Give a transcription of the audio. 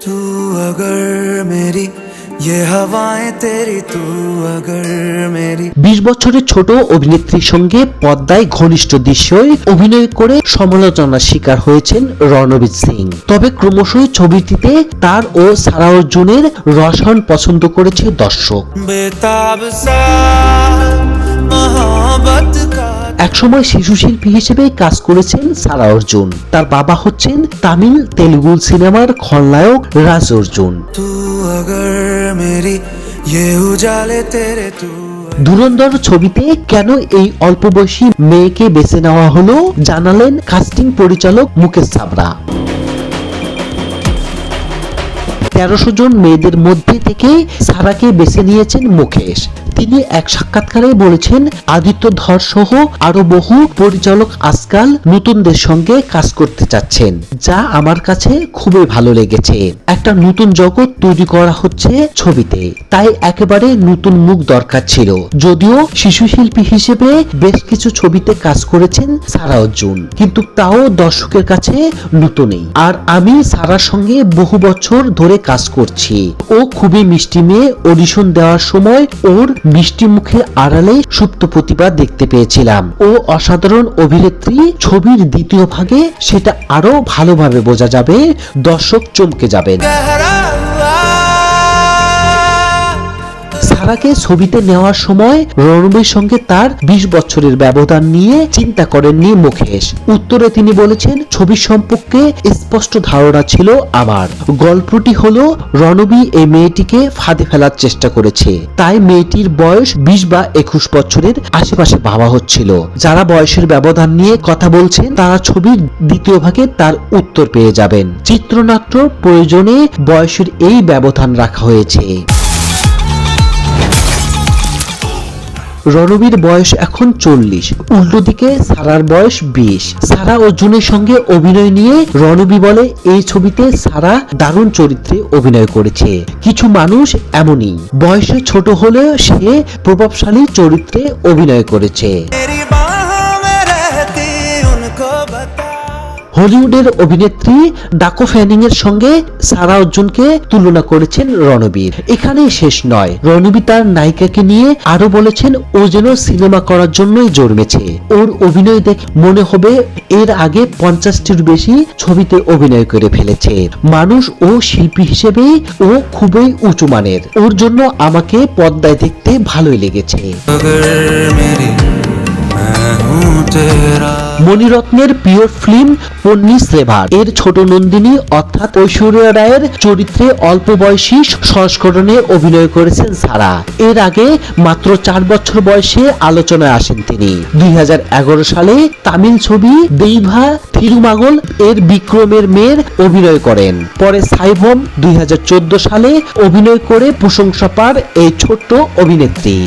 तू अगर मेरी ये हवाएं तेरी तू अगर मेरी বিশ বছরের ছোট অভিনেত্রীর সঙ্গে পদ্মায় ঘনিষ্ঠ দৃশ্যই অভিনয় করে সমালোচনার শিকার হয়েছেন রণবীর সিং তবে ক্রমশই ছবিটিতে তার ও সারা অর্জুনের রসায়ন পছন্দ করেছে দর্শক बेताब सा मोहब्बत का একসময় শিশু শিল্পী হিসেবে কাজ করেছেন সারা অর্জুন। তার বাবা হচ্ছেন তামিল তেলুগু সিনেমার খলনায়ক রাজ অর্জুন। ধুরন্ধর ছবিতে কেন এই অল্প বয়সী মেয়েকে বেছে নেওয়া হলো জানালেন কাস্টিং পরিচালক মুকেশ সাবরা তেরোশো জন মেয়েদের মধ্যে থেকে সারাকে বেছে নিয়েছেন মুকেশ। তিনি এক সাক্ষাৎকারে বলেছেন, আদিত্য ধর সহ আরও বহু পরিচালক আজকাল নতুনদের সঙ্গে কাজ করতে চাচ্ছেন, যা আমার কাছে খুবই ভালো লেগেছে। একটা নতুন জগৎ তৈরি করা হচ্ছে ছবিতে। তাই একেবারে নতুন মুখ দরকার ছিল। যদিও শিশু শিল্পী হিসেবে বেশ কিছু ছবিতে কাজ করেছেন সারা অর্জুন, কিন্তু তাও দর্শকের কাছে নতুনই। আর আমি সারার সঙ্গে বহু বছর ধরে কাজ করছি। ও খুবই মিষ্টি মেয়ে অডিশন দেওয়ার সময় ওর মিষ্টি মুখের আড়ালে সুপ্ত প্রতিভা দেখতে পেয়েছিলাম। ও অসাধারণ অভিনেত্রী ছবির দ্বিতীয় ভাগে সেটা আরও ভালোভাবে বোঝা যাবে, দর্শক চমকে যাবেন। সারাকে ছবিতে নেওয়ার সময় রণবীর সঙ্গে তার বিশ বছরের ব্যবধান নিয়ে চিন্তা করেননি মুকেশ। উত্তরে তিনি বলেছেন ছবির সম্পর্কে স্পষ্ট ধারণা ছিল আমার। গল্পটি হলো, রণবী এই মেয়েটিকে ফাঁদে ফেলার চেষ্টা করেছে। তাই মেয়েটির বয়স বিশ বা একুশ বছরের আশেপাশে ভাবা হচ্ছিল। যারা বয়সের ব্যবধান নিয়ে কথা বলছেন, তারা ছবির দ্বিতীয় ভাগে তার উত্তর পেয়ে যাবেন। চিত্রনাট্য প্রয়োজনে বয়সের এই ব্যবধান রাখা হয়েছে। রণবীর বয়স এখন চল্লিশ উল্টো দিকে সারার বয়স বিশ। সারা অর্জুনের সঙ্গে অভিনয় নিয়ে রণবী বলে এই ছবিতে সারা দারুণ চরিত্রে অভিনয় করেছে। কিছু মানুষ এমনই, বয়সে ছোট হলেও সে প্রভাবশালী চরিত্রে অভিনয় করেছে। হলিউডের অভিনেত্রী ডাকো ফ্যানিং এর সঙ্গে সারা অর্জুনকে তুলনা করেছেন রণবীর। এখানেই শেষ নয়। রণবীর তার নায়িকাকে নিয়ে আরও বলেছেন, ও যেন সিনেমা করার জন্যই জন্মেছে। ওর অভিনয় দেখে, মনে হবে এর আগে পঞ্চাশটির বেশি ছবিতে অভিনয় করে ফেলেছে। মানুষ ও শিল্পী হিসেবে ও খুবই উঁচু মানের। ওর জন্য আমাকে পদ্মায় দেখতে ভালোই লেগেছে। মণিরত্নের প্রিয় ফিল্ম পন্নি শ্রেভার। এর ছোট নন্দিনী অর্থাৎ ঐশ্বর্য রায়ের চরিত্রে অল্প বয়সী সংস্করণে অভিনয় করেছেন সারা। এর আগে মাত্র চার বছর বয়সে আলোচনায় আসেন তিনি। দুই হাজার এগারো সালে তামিল ছবি দেইভা থিরুমাগল এর বিক্রমের মেয়ের অভিনয় করেন। পরে সাইভম দুই সালে অভিনয় করে প্রশংসা পার এই ছোট্ট অভিনেত্রী।